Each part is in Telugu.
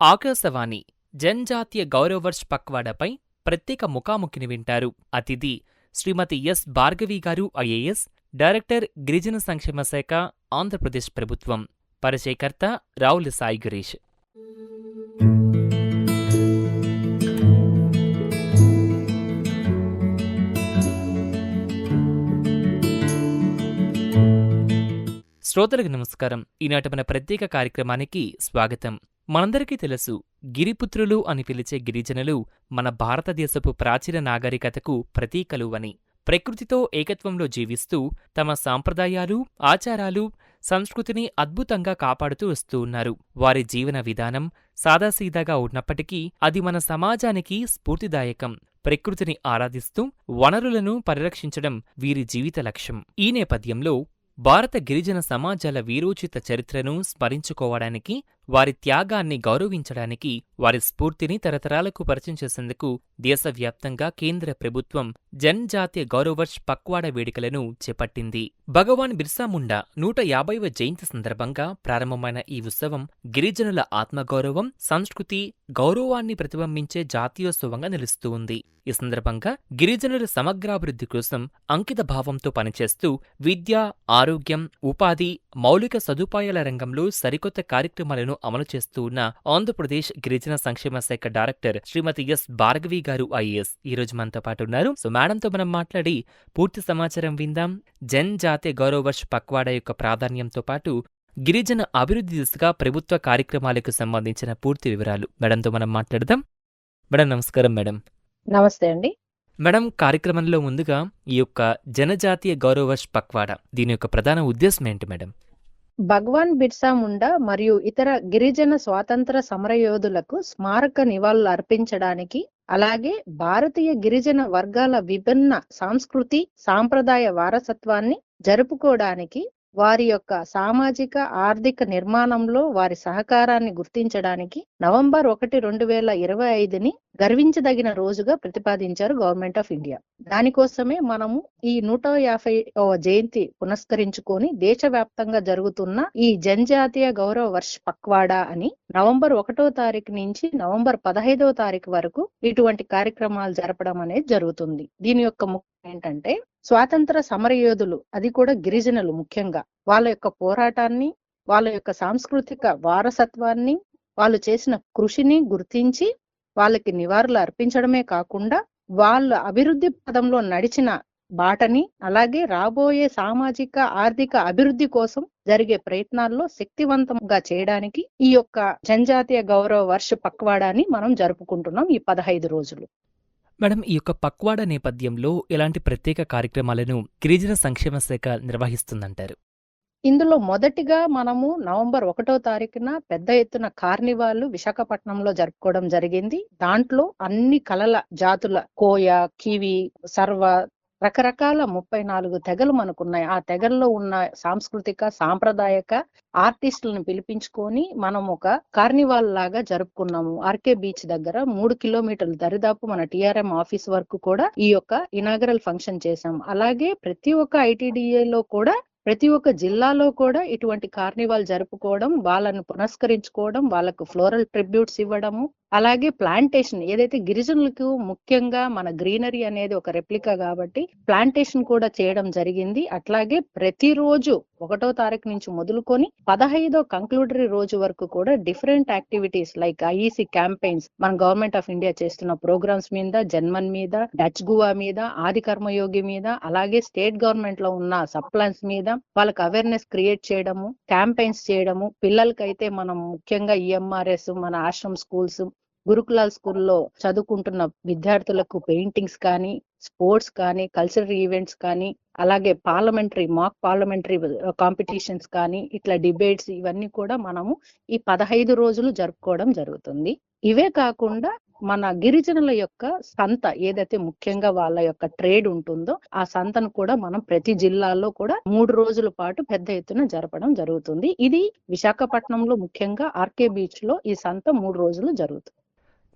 ఆకాశవాణి జన్జాతీయ గౌరవర్ష్ పక్వాడపై ప్రత్యేక ముఖాముఖిని వింటారు. అతిథి శ్రీమతి ఎస్. భార్గవి గారు ఐఏఎస్ డైరెక్టర్ గిరిజన సంక్షేమ శాఖ ఆంధ్రప్రదేశ్ ప్రభుత్వం. పరిచయకర్త రావుల సాయి గిరీష్. శ్రోతలకు నమస్కారం. ఈనాటి మన ప్రత్యేక కార్యక్రమానికి స్వాగతం. మనందరికీ తెలుసు గిరిపుత్రులు అని పిలిచే గిరిజనులు మన భారతదేశపు ప్రాచీన నాగరికతకు ప్రతీకలు అని ప్రకృతితో ఏకత్వంలో జీవిస్తూ తమ సాంప్రదాయాలు ఆచారాలు సంస్కృతిని అద్భుతంగా కాపాడుతూ వస్తూ ఉన్నారు. వారి జీవన విధానం సాదాసీదాగా ఉన్నప్పటికీ అది మన సమాజానికి స్ఫూర్తిదాయకం. ప్రకృతిని ఆరాధిస్తూ వనరులను పరిరక్షించడం వీరి జీవిత లక్ష్యం. ఈ నేపథ్యంలో భారత గిరిజన సమాజాల వీరోచిత చరిత్రను స్మరించుకోవడానికి వారి త్యాగాన్ని గౌరవించడానికి వారి స్ఫూర్తిని తరతరాలకు పరిచయం చేసేందుకు దేశవ్యాప్తంగా కేంద్ర ప్రభుత్వం జన్జాతీయ గౌరవర్ష్ పక్వాడ వేడుకలను చేపట్టింది. భగవాన్ బిర్సాముండా నూట యాభైవ జయంతి సందర్భంగా ప్రారంభమైన ఈ ఉత్సవం గిరిజనుల ఆత్మగౌరవం సంస్కృతి గౌరవాన్ని ప్రతిబింబించే జాతీయోత్సవంగా నిలుస్తూ ఉంది. ఈ సందర్భంగా గిరిజనుల సమగ్రాభివృద్ధి కోసం అంకిత భావంతో పనిచేస్తూ విద్య ఆరోగ్యం ఉపాధి మౌలిక సదుపాయాల రంగంలో సరికొత్త కార్యక్రమాలను అమలు చేస్తూ ఉన్న ఆంధ్రప్రదేశ్ గిరిజన సంక్షేమ శాఖ డైరెక్టర్ శ్రీమతి ఎస్. భార్గవి గారు ఐఏఎస్. ఈ రోజు మనతో పాటు ఉన్నారు. సో మేడంతో మనం మాట్లాడి పూర్తి సమాచారం విందాం. జన్ జాతీయ గౌరవర్ష్ పక్వాడ యొక్క ప్రాధాన్యంతో పాటు గిరిజన అభివృద్ధి దిశగా ప్రభుత్వ కార్యక్రమాలకు సంబంధించిన పూర్తి వివరాలు మేడంతో మనం మాట్లాడదాం. మేడం నమస్కారం మేడం. నమస్తే అండి. మేడం కార్యక్రమంలో ముందుగా ఈ యొక్క జనజాతీయ గౌరవర్ష్ పక్వాడ దీని యొక్క ప్రధాన ఉద్దేశం ఏంటి మేడం? భగవాన్ బిర్సా ముండా మరియు ఇతర గిరిజన స్వాతంత్ర సమరయోధులకు స్మారక నివాళులు అర్పించడానికి అలాగే భారతీయ గిరిజన వర్గాల విభిన్న సాంస్కృతి సాంప్రదాయ వారసత్వాన్ని జరుపుకోవడానికి వారి యొక్క సామాజిక ఆర్థిక నిర్మాణంలో వారి సహకారాన్ని గుర్తించడానికి నవంబర్ ఒకటి రెండు వేల ఇరవై ఐదుని గర్వించదగిన రోజుగా ప్రతిపాదించారు గవర్నమెంట్ ఆఫ్ ఇండియా. దానికోసమే మనము ఈ నూట యాభై జయంతి పునస్కరించుకొని దేశవ్యాప్తంగా జరుగుతున్న ఈ జనజాతీయ గౌరవ వర్ష పక్వాడా అని నవంబర్ ఒకటో తారీఖు నుంచి నవంబర్ పదహైదవ తారీఖు వరకు ఇటువంటి కార్యక్రమాలు జరపడం అనేది జరుగుతుంది. దీని యొక్క ముఖ్యం ఏంటంటే స్వాతంత్ర సమరయోధులు అది కూడా గిరిజనులు ముఖ్యంగా. వాళ్ళ యొక్క పోరాటాన్ని వాళ్ళ యొక్క సాంస్కృతిక వారసత్వాన్ని వాళ్ళు చేసిన కృషిని గుర్తించి వాళ్ళకి నివాళులు అర్పించడమే కాకుండా వాళ్ళ అభివృద్ధి పదంలో నడిచిన బాటని అలాగే రాబోయే సామాజిక ఆర్థిక అభివృద్ధి కోసం జరిగే ప్రయత్నాల్లో శక్తివంతంగా చేయడానికి ఈ యొక్క జనజాతీయ గౌరవ వర్ష పక్వాడాని మనం జరుపుకుంటున్నాం ఈ పదహైదు రోజులు. మేడం ఈ యొక్క పక్వాడ నేపథ్యంలో ఎలాంటి ప్రత్యేక కార్యక్రమాలను గిరిజన సంక్షేమ శాఖ నిర్వహిస్తుందంటారు? ఇందులో మొదటిగా మనము నవంబర్ ఒకటో తారీఖున పెద్ద ఎత్తున కార్నివాల్ విశాఖపట్నంలో జరుపుకోవడం జరిగింది. దాంట్లో అన్ని కళల జాతుల కోయ కివి సర్వ రకరకాల ముప్పై నాలుగు తెగలు మనకున్నాయి. ఆ తెగల్లో ఉన్న సాంస్కృతిక సాంప్రదాయక ఆర్టిస్టులను పిలిపించుకొని మనం ఒక కార్నివాల్ లాగా జరుపుకున్నాము. ఆర్కే బీచ్ దగ్గర మూడు కిలోమీటర్ల దరిదాపు మన టిఆర్ఎం ఆఫీస్ వరకు కూడా ఈ యొక్క ఇనాగరల్ ఫంక్షన్ చేశాం. అలాగే ప్రతి ఒక్క ఐటీడీఏ లో కూడా ప్రతి ఒక్క జిల్లాలో కూడా ఇటువంటి కార్నివాల్ జరుపుకోవడం వాళ్ళను పునస్కరించుకోవడం వాళ్ళకు ఫ్లోరల్ ట్రిబ్యూట్స్ ఇవ్వడము అలాగే ప్లాంటేషన్. ఏదైతే గిరిజనులకు ముఖ్యంగా మన గ్రీనరీ అనేది ఒక రెప్లికా కాబట్టి ప్లాంటేషన్ కూడా చేయడం జరిగింది. అట్లాగే ప్రతిరోజు ఒకటో తారీఖు నుంచి మొదలుకొని పదహైదో కంక్లూడరీ రోజు వరకు కూడా different activities like IEC campaigns మన గవర్నమెంట్ ఆఫ్ ఇండియా చేస్తున్న ప్రోగ్రామ్స్ మీద జన్మన్ మీద డచ్ గువా మీద ఆది కర్మయోగి మీద అలాగే స్టేట్ గవర్నమెంట్లో ఉన్న సప్లాన్స్ మీద వాళ్ళకి అవేర్నెస్ క్రియేట్ చేయడము క్యాంపెయిన్స్ చేయడము. పిల్లలకైతే మనం ముఖ్యంగా ఈఎంఆర్ఎస్ మన ఆశ్రమ్ స్కూల్స్ గురుకులాల్ స్కూల్లో చదువుకుంటున్న విద్యార్థులకు పెయింటింగ్స్ కానీ స్పోర్ట్స్ కానీ కల్చరల్ ఈవెంట్స్ కానీ అలాగే పార్లమెంటరీ మాక్ పార్లమెంటరీ కాంపిటీషన్స్ కానీ ఇట్లా డిబేట్స్ ఇవన్నీ కూడా మనము ఈ పదహైదు రోజులు జరుపుకోవడం జరుగుతుంది. ఇవే కాకుండా మన గిరిజనుల యొక్క సంత ఏదైతే ముఖ్యంగా వాళ్ళ యొక్క ట్రేడ్ ఉంటుందో ఆ సంతను కూడా మనం ప్రతి జిల్లాలో కూడా మూడు రోజుల పాటు పెద్ద ఎత్తున జరపడం జరుగుతుంది. ఇది విశాఖపట్నంలో ముఖ్యంగా ఆర్కే బీచ్లో ఈ సంత మూడు రోజులు జరుగుతుంది.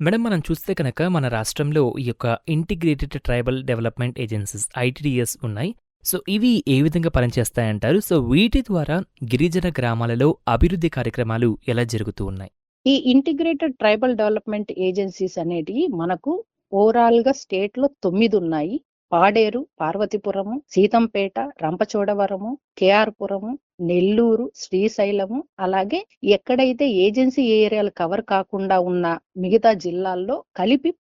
మేడం మనం చూస్తే కనుక మన రాష్ట్రంలో ఈ యొక్క integrated tribal development agencies ITDS ఉన్నాయి. సో ఇవి ఏ విధంగా పనిచేస్తాయంటారు? సో వీటి ద్వారా గిరిజన గ్రామాలలో అభివృద్ధి కార్యక్రమాలు ఎలా జరుగుతూ ఉన్నాయి? ఈ ఇంటిగ్రేటెడ్ ట్రైబల్ డెవలప్మెంట్ ఏజెన్సీస్ అనేటివి మనకు ఓవరాల్గా స్టేట్లో తొమ్మిది ఉన్నాయి. పాడేరు పార్వతీపురము సీతంపేట రంపచోడవరము కేఆర్ పురము నెల్లూరు శ్రీశైలము అలాగే ఎక్కడైతే ఏజెన్సీ ఏరియాలు కవర్ కాకుండా ఉన్న మిగతా జిల్లాల్లో కలిపి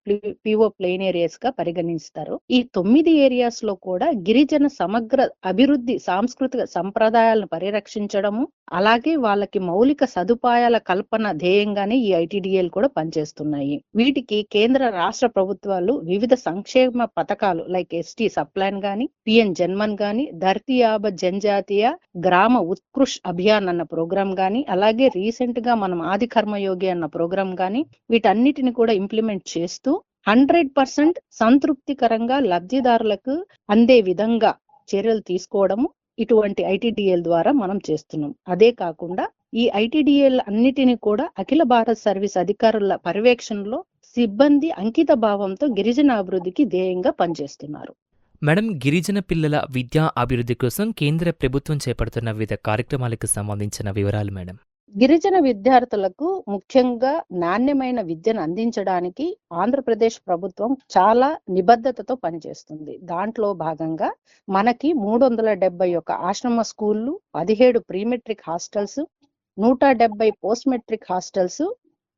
పిఓ ప్లెయిన్ ఏరియాస్గా పరిగణిస్తారు. ఈ తొమ్మిది ఏరియాస్లో కూడా గిరిజన సమగ్ర అభివృద్ధి సాంస్కృతిక సంప్రదాయాలను పరిరక్షించడము అలాగే వాళ్ళకి మౌలిక సదుపాయాల కల్పన ధ్యేయంగానే ఈ ఐటీడీఏలు కూడా పనిచేస్తున్నాయి. వీటికి కేంద్ర రాష్ట్ర ప్రభుత్వాలు వివిధ సంక్షేమ పథకాలు లైక్ ఎస్టీ సప్లాన్ గాని పిఎన్ జన్మన్ గాని ధర్తీ ఆబ జనజాతీయ గ్రామ ఉత్కృష్ అభియాన్ అన్న ప్రోగ్రామ్ గాని అలాగే రీసెంట్గా మనం ఆది కర్మయోగి అన్న ప్రోగ్రామ్ గాని వీటన్నిటిని కూడా ఇంప్లిమెంట్ చేస్తూ హండ్రెడ్ పర్సెంట్ సంతృప్తికరంగా లబ్ధిదారులకు అందే విధంగా చర్యలు తీసుకోవడము ఇటువంటి ఐటీడీఎల్ ద్వారా మనం చేస్తున్నాం. అదే కాకుండా ఈ ఐటీడీఎల్ అన్నిటిని కూడా అఖిల భారత్ సర్వీస్ అధికారుల పర్యవేక్షణలో సిబ్బంది అంకిత భావంతో గిరిజన అభివృద్ధికి ధ్యేయంగా పనిచేస్తున్నారు. మేడం గిరిజన పిల్లల విద్యా అభివృద్ధి కోసం కేంద్ర ప్రభుత్వం చేపడుతున్న వివిధ కార్యక్రమాలకు సంబంధించిన వివరాలు మేడం. గిరిజన విద్యార్థులకు ముఖ్యంగా నాణ్యమైన విద్యను అందించడానికి ఆంధ్రప్రదేశ్ ప్రభుత్వం చాలా నిబద్ధతతో పనిచేస్తుంది. దాంట్లో భాగంగా మనకి మూడు వందల డెబ్బై ఒక ఆశ్రమ స్కూళ్ళు పదిహేడు ప్రీమెట్రిక్ హాస్టల్స్ నూట డెబ్బై పోస్ట్ మెట్రిక్ హాస్టల్స్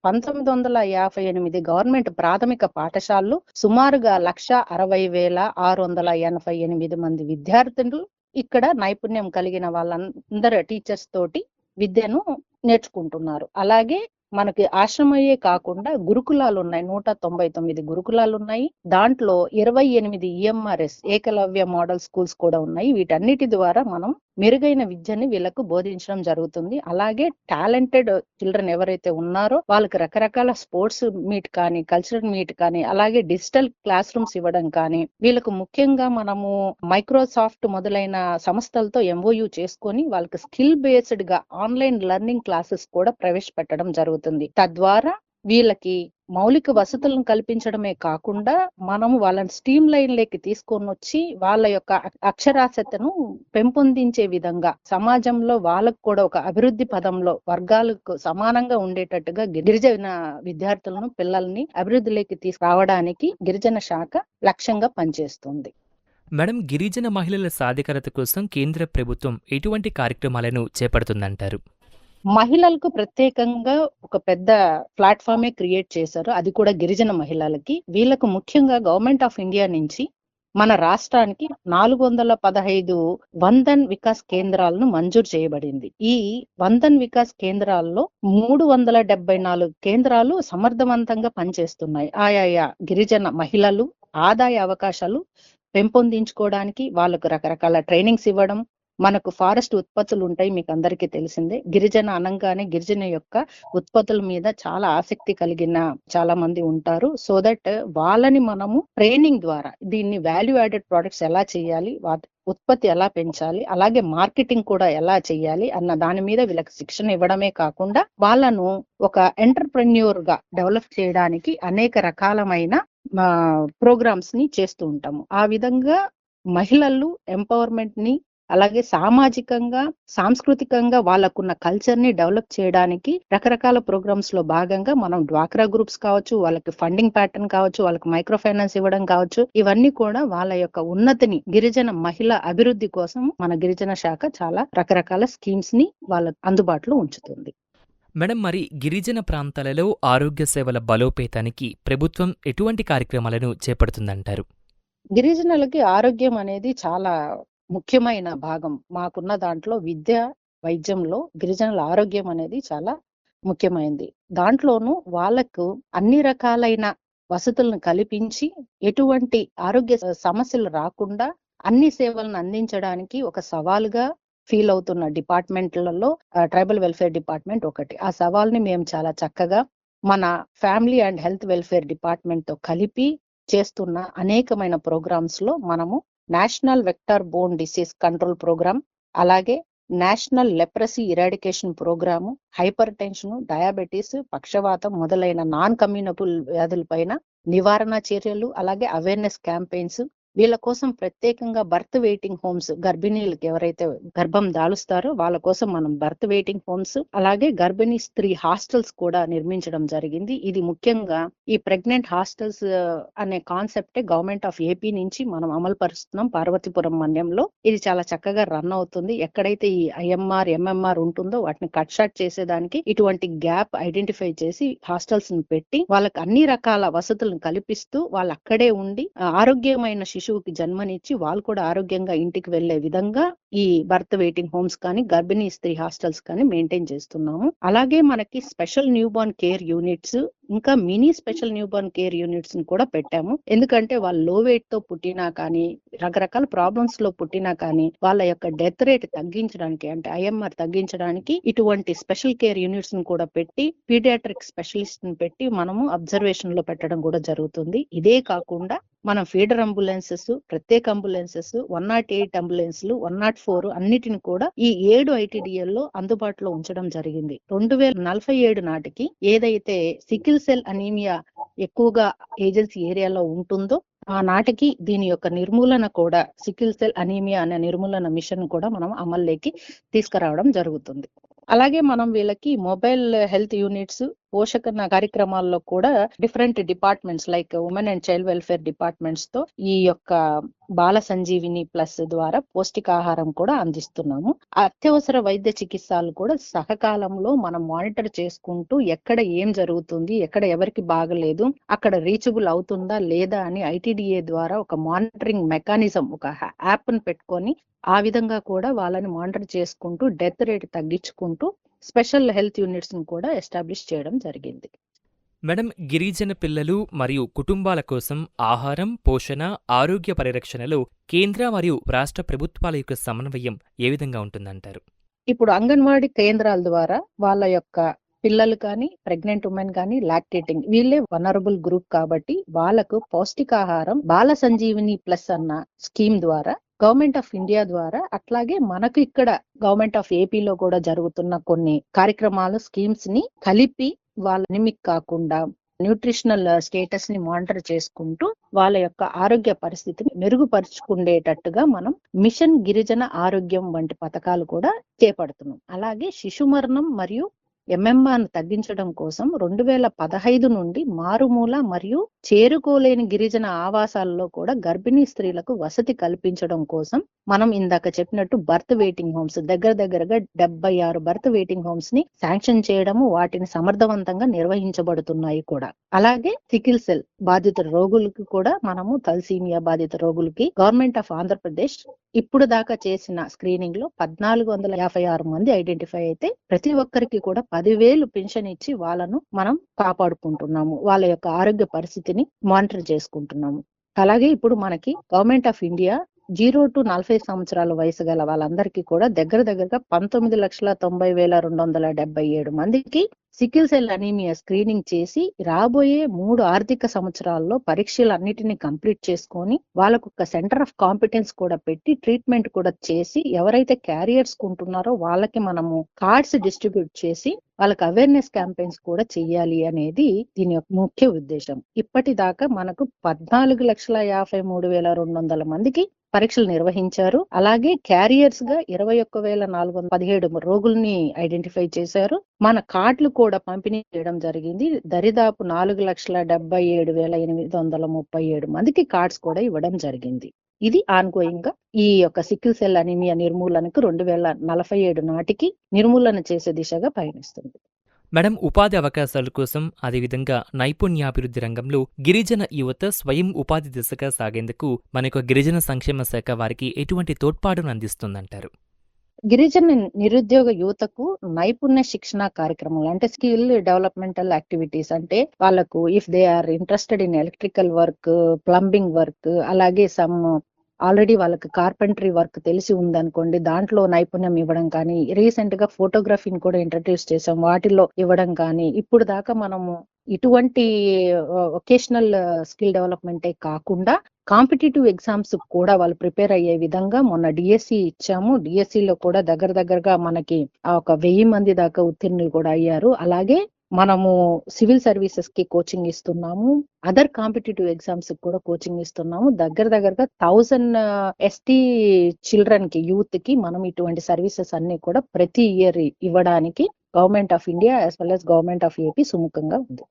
పంతొమ్మిది వందల యాభై ఎనిమిది గవర్నమెంట్ ప్రాథమిక పాఠశాలలు సుమారుగా లక్ష అరవై వేల ఆరు వందల ఎనభై ఎనిమిది మంది విద్యార్థులు ఇక్కడ నైపుణ్యం కలిగిన వాళ్ళందరూ టీచర్స్ తోటి విద్యను నేర్చుకుంటున్నారు. అలాగే మనకి ఆశ్రమయ్యే కాకుండా గురుకులాలు ఉన్నాయి నూట తొంభై తొమ్మిది గురుకులాలు ఉన్నాయి దాంట్లో ఇరవై ఎనిమిది ఈఎంఆర్ఎస్ ఏకలవ్య మోడల్ స్కూల్స్ కూడా ఉన్నాయి. వీటన్నిటి ద్వారా మనం మెరుగైన విద్యని వీళ్ళకు బోధించడం జరుగుతుంది. అలాగే టాలెంటెడ్ చిల్డ్రన్ ఎవరైతే ఉన్నారో వాళ్ళకి రకరకాల స్పోర్ట్స్ మీట్ కానీ కల్చరల్ మీట్ కానీ అలాగే డిజిటల్ క్లాస్ రూమ్స్ ఇవ్వడం కానీ వీళ్ళకు ముఖ్యంగా మనము మైక్రోసాఫ్ట్ మొదలైన సంస్థలతో ఎంఓయూ చేసుకొని వాళ్ళకి స్కిల్ బేస్డ్గా ఆన్లైన్ లెర్నింగ్ క్లాసెస్ కూడా ప్రవేశపెట్టడం జరుగుతుంది. తద్వారా వీళ్ళకి మౌలిక వసతులను కల్పించడమే కాకుండా మనం వాళ్ళని స్టీమ్ లైన్ లేకి తీసుకొని వచ్చి వాళ్ళ యొక్క అక్షరాస్యతను పెంపొందించే విధంగా సమాజంలో వాళ్ళకు కూడా ఒక అభివృద్ధి పదంలో వర్గాలకు సమానంగా ఉండేటట్టుగా గిరిజన విద్యార్థులను పిల్లల్ని అభివృద్ధిలోకి తీసుకురావడానికి గిరిజన శాఖ లక్ష్యంగా పనిచేస్తుంది. మేడం గిరిజన మహిళల సాధికారత కోసం కేంద్ర ప్రభుత్వం ఎటువంటి కార్యక్రమాలను చేపడుతుందంటారు? మహిళలకు ప్రత్యేకంగా ఒక పెద్ద ప్లాట్ఫామే క్రియేట్ చేశారు. అది కూడా గిరిజన మహిళలకి. వీళ్ళకు ముఖ్యంగా గవర్నమెంట్ ఆఫ్ ఇండియా నుంచి మన రాష్ట్రానికి నాలుగు వందల పదహైదు వందన్ వికాస్ కేంద్రాలను మంజూరు చేయబడింది. ఈ వందన్ వికాస్ కేంద్రాల్లో మూడు వందల డెబ్బై నాలుగు కేంద్రాలు సమర్థవంతంగా పనిచేస్తున్నాయి. ఆయా గిరిజన మహిళలు ఆదాయ అవకాశాలు పెంపొందించుకోవడానికి వాళ్ళకు రకరకాల ట్రైనింగ్స్ ఇవ్వడం మనకు ఫారెస్ట్ ఉత్పత్తులు ఉంటాయి మీకు అందరికీ తెలిసిందే. గిరిజన అనంగానే గిరిజన యొక్క ఉత్పత్తుల మీద చాలా ఆసక్తి కలిగిన చాలా మంది ఉంటారు. సో దట్ వాళ్ళని మనము ట్రైనింగ్ ద్వారా దీన్ని వాల్యూ యాడెడ్ ప్రొడక్ట్స్ ఎలా చేయాలి వాటి ఉత్పత్తి ఎలా పెంచాలి అలాగే మార్కెటింగ్ కూడా ఎలా చేయాలి అన్న దాని మీద వీళ్ళకి శిక్షణ ఇవ్వడమే కాకుండా వాళ్ళను ఒక ఎంటర్ప్రెన్యూర్గా డెవలప్ చేయడానికి అనేక రకాలమైన ప్రోగ్రామ్స్ని చేస్తూ ఉంటాము. ఆ విధంగా మహిళలు ఎంపవర్మెంట్ని అలాగే సామాజికంగా సాంస్కృతికంగా వాళ్ళకున్న కల్చర్ని డెవలప్ చేయడానికి రకరకాల ప్రోగ్రామ్స్లో భాగంగా మనం డ్వాక్రా గ్రూప్స్ కావచ్చు వాళ్ళకి ఫండింగ్ ప్యాటర్న్ కావచ్చు వాళ్ళకి మైక్రో ఫైనాన్స్ ఇవ్వడం కావచ్చు ఇవన్నీ కూడా వాళ్ళ యొక్క ఉన్నతిని గిరిజన మహిళ అభివృద్ధి కోసం మన గిరిజన శాఖ చాలా రకరకాల స్కీమ్స్ని వాళ్ళ అందుబాటులో ఉంచుతుంది. మేడం మరి గిరిజన ప్రాంతాలలో ఆరోగ్య సేవల బలోపేతానికి ప్రభుత్వం ఎటువంటి కార్యక్రమాలను చేపడుతుందంటారు? గిరిజనులకి ఆరోగ్యం అనేది చాలా ముఖ్యమైన భాగం మాకున్న దాంట్లో విద్య వైద్యంలో గిరిజనుల ఆరోగ్యం అనేది చాలా ముఖ్యమైనది దాంట్లోనూ వాళ్ళకు అన్ని రకాలైన వసతులను కల్పించి ఎటువంటి ఆరోగ్య సమస్యలు రాకుండా అన్ని సేవలను అందించడానికి ఒక సవాలుగా ఫీల్ అవుతున్న డిపార్ట్మెంట్లలో ట్రైబల్ వెల్ఫేర్ డిపార్ట్మెంట్ ఒకటి. ఆ సవాల్ని మేము చాలా చక్కగా మన ఫ్యామిలీ అండ్ హెల్త్ వెల్ఫేర్ డిపార్ట్మెంట్తో కలిపి చేస్తున్న అనేకమైన ప్రోగ్రామ్స్లో మనము national vector borne disease control programme అలాగే national leprosy eradication programme hypertension diabetes పక్షవాతం మొదలైన నాన్ కమ్యూనబుల్ వ్యాధులపైన నివారణ చర్యలు అలాగే అవేర్నెస్ క్యాంపెయిన్స్ వీళ్ళ కోసం ప్రత్యేకంగా బర్త్ వెయిటింగ్ హోమ్స్ గర్భిణీలకు ఎవరైతే గర్భం దాలుస్తారో వాళ్ళ కోసం మనం బర్త్ వెయిటింగ్ హోమ్స్ అలాగే గర్భిణీ స్త్రీ హాస్టల్స్ కూడా నిర్మించడం జరిగింది. ఇది ముఖ్యంగా ఈ ప్రెగ్నెంట్ హాస్టల్స్ అనే కాన్సెప్టే గవర్నమెంట్ ఆఫ్ ఏపీ నుంచి మనం అమలు పరుస్తున్నాం పార్వతీపురం మన్యంలో. ఇది చాలా చక్కగా రన్ అవుతుంది. ఎక్కడైతే ఈ ఐఎంఆర్ ఎంఎంఆర్ ఉంటుందో వాటిని కట్ షాట్ చేసేదానికి ఇటువంటి గ్యాప్ ఐడెంటిఫై చేసి హాస్టల్స్ని పెట్టి వాళ్ళకి అన్ని రకాల వసతులను కల్పిస్తూ వాళ్ళు అక్కడే ఉండి ఆరోగ్యమైన ఆరోగ్యమైన శిశువుకి జన్మనిచ్చి వాళ్ళు కూడా ఆరోగ్యంగా ఇంటికి వెళ్ళే విధంగా ఈ బర్త్ వెయిటింగ్ హోమ్స్ కానీ గర్భిణీ స్త్రీ హాస్టల్స్ కానీ మెయింటైన్ చేస్తున్నాము. అలాగే మనకి special newborn care units ఇంకా mini special newborn care యూనిట్స్ని కూడా పెట్టాము. ఎందుకంటే వాళ్ళు లో వెయిట్తో పుట్టినా కానీ రకరకాల ప్రాబ్లమ్స్లో పుట్టినా కానీ వాళ్ళ యొక్క డెత్ రేట్ తగ్గించడానికి అంటే ఐఎంఆర్ తగ్గించడానికి ఇటువంటి స్పెషల్ కేర్ యూనిట్స్ని కూడా పెట్టి పీడియాట్రిక్ స్పెషలిస్ట్ని పెట్టి మనము అబ్జర్వేషన్లో పెట్టడం కూడా జరుగుతుంది. ఇదే కాకుండా మనం ఫీడర్ అంబులెన్సెస్ ప్రత్యేక అంబులెన్సెస్ వన్ నాట్ ఎయిట్ అంబులెన్స్లు వన్ నాట్ ఫోర్ అన్నిటిని కూడా ఈ ఏడు ఐటీడీఎల్లో లో అందుబాటులో ఉంచడం జరిగింది. రెండు వేల నలభై ఏడు నాటికి ఏదైతే సికిల్ సికిల్ సెల్ అనీమియా ఎక్కువగా ఏజెన్సీ ఏరియాలో ఉంటుందో ఆ నాటికి దీని యొక్క నిర్మూలన కూడా సికిల్ సెల్ అనీమియా అనే నిర్మూలన మిషన్ కూడా మనం అమల్లోకి తీసుకురావడం జరుగుతుంది. అలాగే మనం వీళ్ళకి మొబైల్ హెల్త్ యూనిట్స్ పోషక కార్యక్రమాల్లో కూడా different departments like women and child welfare డిపార్ట్మెంట్స్తో ఈ యొక్క బాల సంజీవిని ప్లస్ ద్వారా పౌష్టికాహారం కూడా అందిస్తున్నాము. అత్యవసర వైద్య చికిత్సలు కూడా సహకాలంలో మనం మానిటర్ చేసుకుంటూ ఎక్కడ ఏం జరుగుతుంది ఎక్కడ ఎవరికి బాగలేదు అక్కడ రీచబుల్ అవుతుందా లేదా అని ఐటీడీఏ ద్వారా ఒక మానిటరింగ్ మెకానిజం ఒక యాప్ని పెట్టుకొని ఆ విధంగా కూడా వాళ్ళని మానిటర్ చేసుకుంటూ డెత్ రేట్ తగ్గించుకుంటూ స్పెషల్ హెల్త్ యూనిట్స్ని కూడా ఎస్టాబ్లిష్ చేయడం జరిగింది. మేడం గిరిజన పిల్లలు మరియు కుటుంబాల కోసం ఆహారం పోషణ ఆరోగ్య పరిరక్షణలో కేంద్ర మరియు రాష్ట్ర ప్రభుత్వాల యొక్క సమన్వయం ఏ విధంగా ఉంటుందంటారు? ఇప్పుడు అంగన్వాడీ కేంద్రాల ద్వారా వాళ్ళ యొక్క పిల్లలు కానీ ప్రెగ్నెంట్ ఉమెన్ కానీ లాక్టేటింగ్ వీళ్ళే వనరబుల్ గ్రూప్ కాబట్టి వాళ్ళకు పౌష్టికాహారం బాల సంజీవిని ప్లస్ అన్న స్కీమ్ ద్వారా గవర్నమెంట్ ఆఫ్ ఇండియా ద్వారా అట్లాగే మనకు ఇక్కడ గవర్నమెంట్ ఆఫ్ ఏపీలో కూడా జరుగుతున్న కొన్ని కార్యక్రమాలు స్కీమ్స్ని కలిపి వాళ్ళ నిమిక్ కాకుండా న్యూట్రిషనల్ స్టేటస్ uh, ని మానిటర్ చేసుకుంటూ వాళ్ళ యొక్క ఆరోగ్య పరిస్థితిని మెరుగుపరుచుకునేటట్టుగా మనం మిషన్ గిరిజన ఆరోగ్యం వంటి పథకాలు కూడా చేపడుతున్నాం. అలాగే శిశు మరణం మరియు ఎంఎంఆర్ తగ్గించడం కోసం రెండు వేల పదహైదు నుండి మారుమూల మరియు చేరుకోలేని గిరిజన ఆవాసాల్లో కూడా గర్భిణీ స్త్రీలకు వసతి కల్పించడం కోసం మనం ఇందాక చెప్పినట్టు బర్త్ వెయిటింగ్ హోమ్స్ దగ్గర దగ్గరగా డెబ్బై ఆరు బర్త్ వెయిటింగ్ హోమ్స్ని శాంక్షన్ చేయడము వాటిని సమర్థవంతంగా నిర్వహించబడుతున్నాయి కూడా. అలాగే సికిల్ సెల్ బాధిత రోగులకి కూడా మనము తల్సీమియా బాధిత రోగులకి గవర్నమెంట్ ఆఫ్ ఆంధ్రప్రదేశ్ ఇప్పుడు దాకా చేసిన స్క్రీనింగ్లో పద్నాలుగు వందల యాభై ఆరు మంది ఐడెంటిఫై అయితే ప్రతి ఒక్కరికి కూడా పదివేలు పెన్షన్ ఇచ్చి వాళ్ళను మనం కాపాడుకుంటున్నాము. వాళ్ళ యొక్క ఆరోగ్య పరిస్థితిని మానిటర్ చేసుకుంటున్నాము. అలాగే ఇప్పుడు మనకి government of India zero to నలభై సంవత్సరాల వయసు గల వాళ్ళందరికీ కూడా దగ్గర దగ్గరగా పంతొమ్మిది లక్షల తొంభై వేల రెండు వందల డెబ్బై ఏడు మందికి సికిల్ సెల్ అనీమియా స్క్రీనింగ్ చేసి రాబోయే మూడు ఆర్థిక సంవత్సరాల్లో పరీక్షలన్నిటిని కంప్లీట్ చేసుకొని వాళ్ళకు ఒక సెంటర్ ఆఫ్ కాంపిటెన్స్ కూడా పెట్టి ట్రీట్మెంట్ కూడా చేసి ఎవరైతే క్యారియర్స్ ఉంటున్నారో వాళ్ళకి మనము కార్డ్స్ డిస్ట్రిబ్యూట్ చేసి వాళ్ళకి అవేర్నెస్ క్యాంపెయిన్స్ కూడా చెయ్యాలి అనేది దీని యొక్క ముఖ్య ఉద్దేశం. ఇప్పటిదాకా మనకు పద్నాలుగు లక్షల యాభై మూడు వేల రెండు వందల మందికి పరీక్షలు నిర్వహించారు. అలాగే క్యారియర్స్గా ఇరవై ఒక్క వేల నాలుగు వందల పదిహేడు రోగుల్ని ఐడెంటిఫై చేశారు. మన కార్డులు కూడా పంపిణీ చేయడం జరిగింది. దరిదాపు నాలుగు లక్షల డెబ్బై ఏడు వేల ఎనిమిది వందల ముప్పై ఏడు మందికి కార్డ్స్ కూడా ఇవ్వడం జరిగింది. ఇది ఆన్గోయింగ్గా ఈ యొక్క సిక్కిల్ సెల్ అనిమియా నిర్మూలనకు రెండు వేల నలభై ఏడు నాటికి నిర్మూలన చేసే దిశగా పయనిస్తుంది. మేడం ఉపాధి అవకాశాల కోసం అదేవిధంగా నైపుణ్యాభివృద్ధి రంగంలో గిరిజన యువత స్వయం ఉపాధి దిశగా సాగేందుకు మన యొక్క గిరిజన సంక్షేమ శాఖ వారికి ఎటువంటి తోడ్పాటును అందిస్తుందంటారు? గిరిజన నిరుద్యోగ యువతకు నైపుణ్య శిక్షణ కార్యక్రమాలు అంటే స్కిల్ డెవలప్మెంటల్ యాక్టివిటీస్ అంటే వాళ్ళకు if they are interested in electrical work plumbing work అలాగే సమ్ ఆల్రెడీ వాళ్ళకి కార్పెంటరీ వర్క్ తెలిసి ఉందనుకోండి దాంట్లో నైపుణ్యం ఇవ్వడం కానీ రీసెంట్గా ఫోటోగ్రఫీని కూడా ఇంట్రడ్యూస్ చేసాం వాటిల్లో ఇవ్వడం కానీ. ఇప్పుడు దాకా మనము ఇటువంటి ఒకేషనల్ స్కిల్ డెవలప్మెంటే కాకుండా కాంపిటేటివ్ ఎగ్జామ్స్ కూడా వాళ్ళు ప్రిపేర్ అయ్యే విధంగా మొన్న డిఎస్సి ఇచ్చాము. డిఎస్సి లో కూడా దగ్గర దగ్గరగా మనకి ఒక వెయ్యి మంది దాకా ఉత్తీర్ణులు కూడా అయ్యారు. అలాగే మనము సివిల్ సర్వీసెస్కి కోచింగ్ ఇస్తున్నాము. అదర్ కాంపిటేటివ్ ఎగ్జామ్స్కి కూడా కోచింగ్ ఇస్తున్నాము. దగ్గర దగ్గరగా థౌజండ్ ఎస్టీ చిల్డ్రన్కి యూత్కి మనం ఇటువంటి సర్వీసెస్ అన్ని కూడా ప్రతి ఇయర్ ఇవ్వడానికి government of India as well as government of AP సుముఖంగా ఉంది.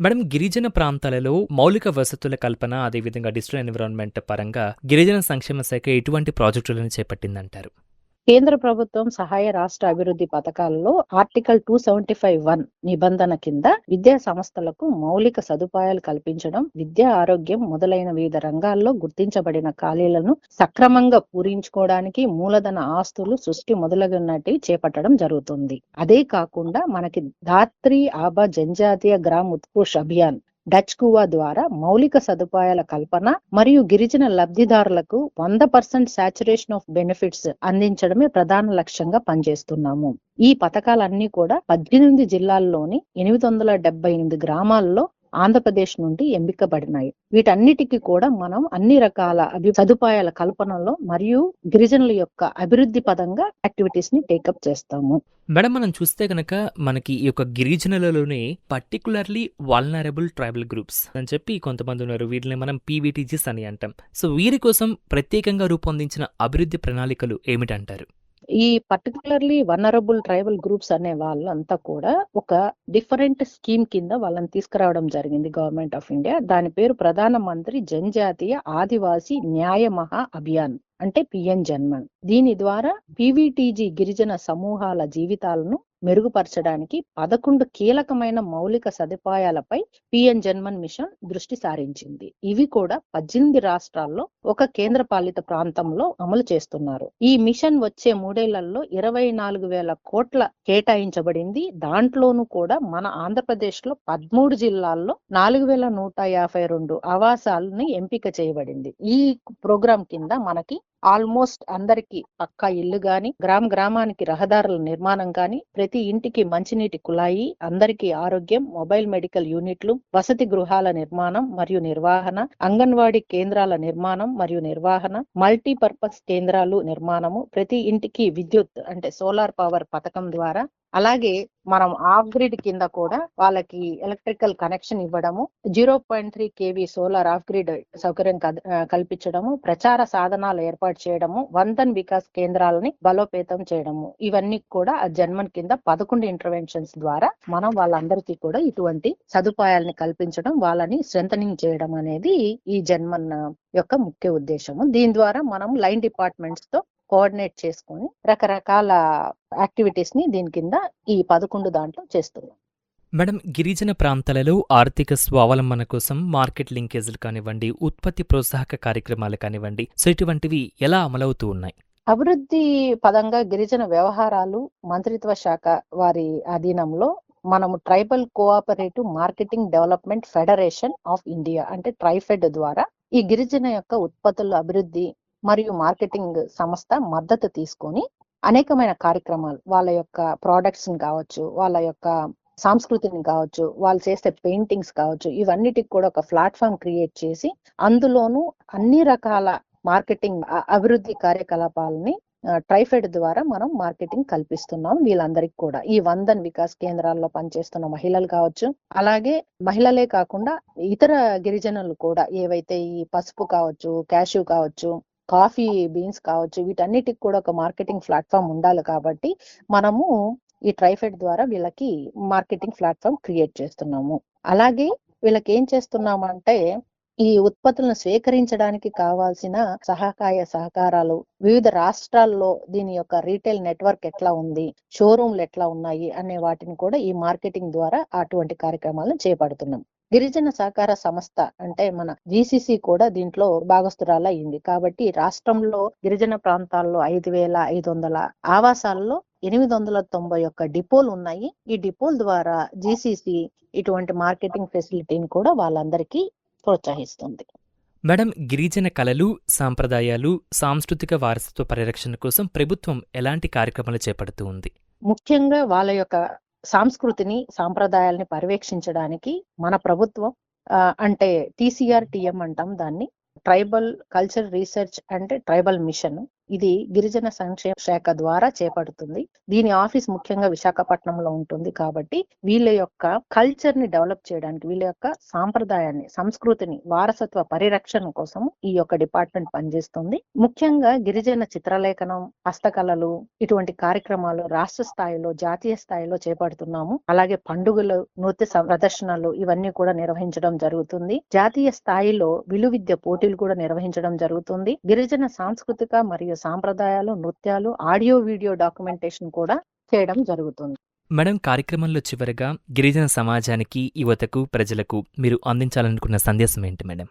మేడం గిరిజన ప్రాంతాలలో మౌలిక వసతుల కల్పన అదేవిధంగా డిజిటల్ ఎన్విరాన్మెంట్ పరంగా గిరిజన సంక్షేమ శాఖ ఎటువంటి ప్రాజెక్టులను చేపట్టిందంటారు? కేంద్ర ప్రభుత్వం సహాయ రాష్ట్ర అభివృద్ధి పథకాలలో article two seventy five one నిబంధన కింద విద్యా సంస్థలకు మౌలిక సదుపాయాలు కల్పించడం విద్యా ఆరోగ్యం మొదలైన వివిధ రంగాల్లో గుర్తించబడిన ఖాళీలను సక్రమంగా పూరించుకోవడానికి మూలధన ఆస్తులు సృష్టి మొదలగున్నటివి చేపట్టడం జరుగుతుంది. అదే కాకుండా మనకి ధాత్రి ఆబా జనజాతీయ గ్రామ్ ఉత్కృష్ అభియాన్ డచ్ కువా ద్వారా మౌలిక సదుపాయాల కల్పన మరియు గిరిజన లబ్ధిదారులకు వంద పర్సెంట్ సాచురేషన్ ఆఫ్ బెనిఫిట్స్ అందించడమే ప్రధాన లక్ష్యంగా పనిచేస్తున్నాము. ఈ పథకాలన్నీ కూడా పద్దెనిమిది జిల్లాల్లోని ఎనిమిది వందల డెబ్బై ఎనిమిది గ్రామాల్లో ఆంధ్రప్రదేశ్ నుండి ఎంపికబడినాయి. వీటన్నిటికీ కూడా మనం అన్ని రకాల అభి సదుపాయాల కల్పనలో మరియు గిరిజనుల యొక్క అభివృద్ధి పదంగా యాక్టివిటీస్ని టేకప్ చేస్తాము. మేడం మనం చూస్తే కనుక మనకి ఈ యొక్క గిరిజనులలోనే పర్టికులర్లీ వాల్నరబుల్ ట్రైబల్ గ్రూప్స్ అని చెప్పి కొంతమంది ఉన్నారు. వీటిని మనం పీవీటీజీస్ అని అంటాం. సో వీరి కోసం ప్రత్యేకంగా రూపొందించిన అభివృద్ధి ప్రణాళికలు ఏమిటంటారు? ఈ పర్టికులర్లీ వనరబుల్ ట్రైబల్ గ్రూప్స్ అనే వాళ్ళంతా కూడా ఒక డిఫరెంట్ స్కీమ్ కింద వాళ్ళని తీసుకురావడం జరిగింది గవర్నమెంట్ ఆఫ్ ఇండియా దాని పేరు ప్రధాన మంత్రి జనజాతీయ ఆదివాసీ న్యాయ మహా అభియాన్ అంటే పిఎన్ జన్మన్ దీని ద్వారా పీవీటీజీ గిరిజన సమూహాల జీవితాలను మెరుగుపరచడానికి పదకొండు కీలకమైన మౌలిక సదుపాయాలపై పిఎన్ జన్మన్ మిషన్ దృష్టి సారించింది. ఇవి కూడా పద్దెనిమిది రాష్ట్రాల్లో ఒక కేంద్ర పాలిత ప్రాంతంలో అమలు చేస్తున్నారు. ఈ మిషన్ వచ్చే మూడేళ్ళలో ఇరవై నాలుగు వేల కోట్ల కేటాయించబడింది. దాంట్లోనూ కూడా మన ఆంధ్రప్రదేశ్లో పదమూడు జిల్లాల్లో నాలుగు వేల నూట యాభై రెండు ఆవాసాలని ఎంపిక చేయబడింది. ఈ ప్రోగ్రాం కింద మనకి ఆల్మోస్ట్ అందరికి పక్కా ఇల్లు గాని గ్రామ గ్రామానికి రహదారుల నిర్మాణం గాని ప్రతి ఇంటికి మంచినీటి కుళాయి అందరికీ ఆరోగ్యం మొబైల్ మెడికల్ యూనిట్లు వసతి గృహాల నిర్మాణం మరియు నిర్వహణ అంగన్వాడీ కేంద్రాల నిర్మాణం మరియు నిర్వహణ మల్టీపర్పస్ కేంద్రాలు నిర్మాణము ప్రతి ఇంటికి విద్యుత్ అంటే సోలార్ పవర్ పథకం ద్వారా అలాగే మనం ఆఫ్ గ్రిడ్ కింద కూడా వాళ్ళకి ఎలక్ట్రికల్ కనెక్షన్ ఇవ్వడము zero point three KV solar off grid సౌకర్యం కల్పించడము ప్రచార సాధనాలు ఏర్పాటు చేయడము వందన్ వికాస్ కేంద్రాలని బలోపేతం చేయడము ఇవన్నీ కూడా ఆ జన్మన్ కింద పదకొండు ఇంటర్వెన్షన్స్ ద్వారా మనం వాళ్ళందరికీ కూడా ఇటువంటి సదుపాయాలని కల్పించడం వాళ్ళని స్ట్రెంథనింగ్ చేయడం అనేది ఈ జన్మన్ యొక్క ముఖ్య ఉద్దేశము. దీని ద్వారా మనం లైన్ డిపార్ట్మెంట్స్తో కోఆర్డినేట్ చేసుకొని రకరకాల యాక్టివిటీస్ని దీని కింద ఈ పదకొండు దాంట్లో చేస్తున్నాం. మేడం గిరిజన ప్రాంతాలలో ఆర్థిక స్వావలంబన కోసం మార్కెట్ లింకేజీలు కానివ్వండి ఉత్పత్తి ప్రోత్సాహక కార్యక్రమాలు కానివ్వండి సో ఇటువంటివి ఎలా అమలవుతూ ఉన్నాయి? అభివృద్ధి పదంగా గిరిజన వ్యవహారాలు మంత్రిత్వ శాఖ వారి అధీనంలో మనము tribal cooperative marketing development federation of India అంటే ట్రైఫెడ్ ద్వారా ఈ గిరిజన యొక్క ఉత్పత్తుల అభివృద్ధి మరియు మార్కెటింగ్ సంస్థ మద్దతు తీసుకొని అనేకమైన కార్యక్రమాలు వాళ్ళ యొక్క ప్రోడక్ట్స్ కావచ్చు వాళ్ళ యొక్క సంస్కృతిని కావచ్చు వాళ్ళు చేసే పెయింటింగ్స్ కావచ్చు ఇవన్నిటికి కూడా ఒక ప్లాట్ఫామ్ క్రియేట్ చేసి అందులోనూ అన్ని రకాల మార్కెటింగ్ అభివృద్ధి కార్యకలాపాలని ట్రైఫెడ్ ద్వారా మనం మార్కెటింగ్ కల్పిస్తున్నాం వీళ్ళందరికీ కూడా. ఈ వందన్ వికాస్ కేంద్రాల్లో పనిచేస్తున్న మహిళలు కావచ్చు అలాగే మహిళలే కాకుండా ఇతర గిరిజనులు కూడా ఏవైతే ఈ పసుపు కావచ్చు క్యాష్యూ కావచ్చు కాఫీ బీన్స్ కావచ్చు వీటన్నిటికి కూడా ఒక మార్కెటింగ్ ప్లాట్ఫామ్ ఉండాలి కాబట్టి మనము ఈ ట్రైఫెడ్ ద్వారా వీళ్ళకి మార్కెటింగ్ ప్లాట్ఫామ్ క్రియేట్ చేస్తున్నాము. అలాగే వీళ్ళకి ఏం చేస్తున్నామంటే ఈ ఉత్పత్తులను స్వీకరించడానికి కావాల్సిన సహకాయ సహకారాలు వివిధ రాష్ట్రాల్లో దీని యొక్క రీటైల్ నెట్వర్క్ ఎట్లా ఉంది షోరూమ్లు ఎట్లా ఉన్నాయి అనే వాటిని కూడా ఈ మార్కెటింగ్ ద్వారా అటువంటి కార్యక్రమాలను చేపడుతున్నాం. గిరిజన సహకార సంస్థ అంటే మన జీసీసీ కూడా దీంట్లో భాగస్థురాలు అయింది కాబట్టి రాష్ట్రంలో గిరిజన ప్రాంతాల్లో ఐదు వేల ఐదు వందల ఆవాసాల్లో ఎనిమిది వందల తొంభై ఒక్క డిపోలు ఉన్నాయి. ఈ డిపోల ద్వారా జీసీసీ ఇటువంటి మార్కెటింగ్ ఫెసిలిటీని కూడా వాళ్ళందరికీ ప్రోత్సహిస్తుంది. మేడం గిరిజన కళలు సాంప్రదాయాలు సాంస్కృతిక వారసత్వ పరిరక్షణ కోసం ప్రభుత్వం ఎలాంటి కార్యక్రమాలు చేపడుతూ ఉంది? ముఖ్యంగా వాళ్ళ యొక్క సంస్కృతిని సాంప్రదాయాల్ని పర్యవేక్షించడానికి మన ప్రభుత్వం ఆ, అంటే టీసీఆర్ టీఎం అంటాం దాన్ని ట్రైబల్ కల్చర్ రీసెర్చ్ అంటే ట్రైబల్ మిషన్. ఇది గిరిజన సంక్షేమ శాఖ ద్వారా చేపడుతుంది. దీని ఆఫీస్ ముఖ్యంగా విశాఖపట్నంలో ఉంటుంది కాబట్టి వీళ్ళ యొక్క కల్చర్ని డెవలప్ చేయడానికి వీళ్ళ యొక్క సాంప్రదాయాన్ని సంస్కృతిని వారసత్వ పరిరక్షణ కోసం ఈ యొక్క డిపార్ట్మెంట్ పనిచేస్తుంది. ముఖ్యంగా గిరిజన చిత్రలేఖనం హస్తకళలు ఇటువంటి కార్యక్రమాలు రాష్ట్ర స్థాయిలో జాతీయ స్థాయిలో చేపడుతున్నాము. అలాగే పండుగలు నృత్య ప్రదర్శనలు ఇవన్నీ కూడా నిర్వహించడం జరుగుతుంది. జాతీయ స్థాయిలో విలువిద్య పోటీలు కూడా నిర్వహించడం జరుగుతుంది. గిరిజన సాంస్కృతిక మరియు సాంప్రదాయాలు నృత్యాలు ఆడియో వీడియో డాక్యుమెంటేషన్ కూడా చేయడం జరుగుతుంది. మేడం కార్యక్రమంలో చివరగా గిరిజన సమాజానికి యువతకు ప్రజలకు మీరు అందించాలనుకున్న సందేశం ఏంటి మేడం?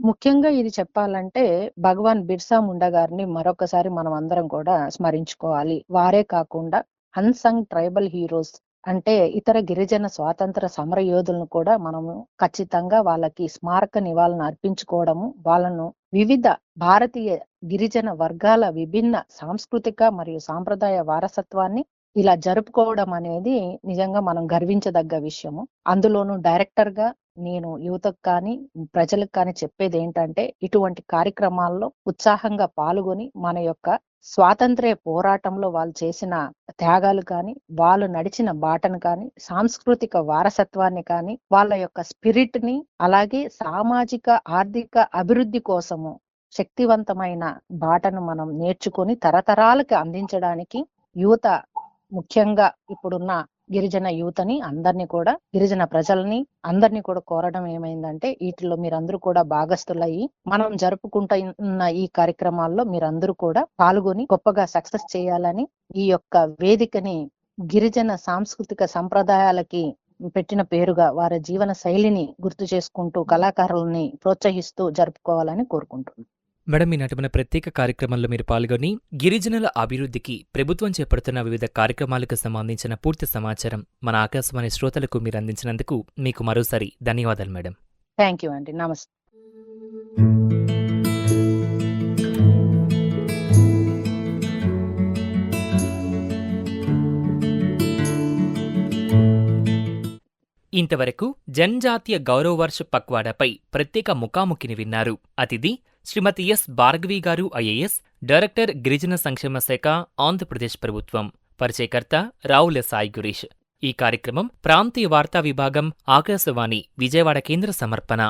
ముఖ్యంగా ఇది చెప్పాలంటే భగవాన్ బిర్సా ముండా గారిని మరొకసారి మనం అందరం కూడా స్మరించుకోవాలి. వారే కాకుండా అన్సంగ్ ట్రైబల్ హీరోస్ అంటే ఇతర గిరిజన స్వాతంత్ర సమర యోధులను కూడా మనము ఖచ్చితంగా వాళ్ళకి స్మారక నివాళులను అర్పించుకోవడము వాళ్ళను వివిధ భారతీయ గిరిజన వర్గాల విభిన్న సాంస్కృతిక మరియు సాంప్రదాయ వారసత్వాన్ని ఇలా జరుపుకోవడం అనేది నిజంగా మనం గర్వించదగ్గ విషయము. అందులోనూ డైరెక్టర్గా నేను యువతకు కానీ ప్రజలకు కానీ చెప్పేది ఏంటంటే ఇటువంటి కార్యక్రమాల్లో ఉత్సాహంగా పాల్గొని మన యొక్క స్వాతంత్ర్య పోరాటంలో వాళ్ళు చేసిన త్యాగాలు కానీ వాళ్ళు నడిచిన బాటను కానీ సాంస్కృతిక వారసత్వాన్ని కానీ వాళ్ళ యొక్క స్పిరిట్ని అలాగే సామాజిక ఆర్థిక అభివృద్ధి కోసము శక్తివంతమైన బాటను మనం నేర్చుకొని తరతరాలకి అందించడానికి యువత ముఖ్యంగా ఇప్పుడున్న గిరిజన యువతని అందరినీ కూడా గిరిజన ప్రజల్ని అందరినీ కూడా కోరడం ఏమైందంటే వీటిలో మీరందరూ కూడా భాగస్థులయ్యి మనం జరుపుకుంటున్న ఈ కార్యక్రమాల్లో మీరందరూ కూడా పాల్గొని గొప్పగా సక్సెస్ చేయాలని ఈ యొక్క వేదికని గిరిజన సాంస్కృతిక సంప్రదాయాలకి పెట్టిన పేరుగా వారి జీవన శైలిని గుర్తు చేసుకుంటూ కళాకారులని ప్రోత్సహిస్తూ జరుపుకోవాలని కోరుకుంటున్నాను మేడం ఈ నటుమైన ప్రత్యేక కార్యక్రమంలో మీరు పాల్గొని గిరిజనుల అభివృద్ధికి ప్రభుత్వం చేపడుతున్న వివిధ కార్యక్రమాలకు సంబంధించిన పూర్తి సమాచారం మన ఆకాశవాణి శ్రోతలకు మీరు అందించినందుకు మీకు మరోసారి ధన్యవాదాలు మేడం. థ్యాంక్ యూ అండి నమస్తే ఇంతవరకు జనజాతీయ గౌరవ వర్ష పక్వాడాపై ప్రత్యేక ముఖాముఖిని విన్నారు. అతిథి శ్రీమతి ఎస్. భార్గవి గారు ఐఏఎస్ డైరెక్టర్ గిరిజన సంక్షేమ శాఖ ఆంధ్రప్రదేశ్ ప్రభుత్వం. పరిచయకర్త రావుల సాయి గురీష్. ఈ కార్యక్రమం ప్రాంతీయ వార్తా విభాగం ఆకాశవాణి విజయవాడ కేంద్ర సమర్పణ.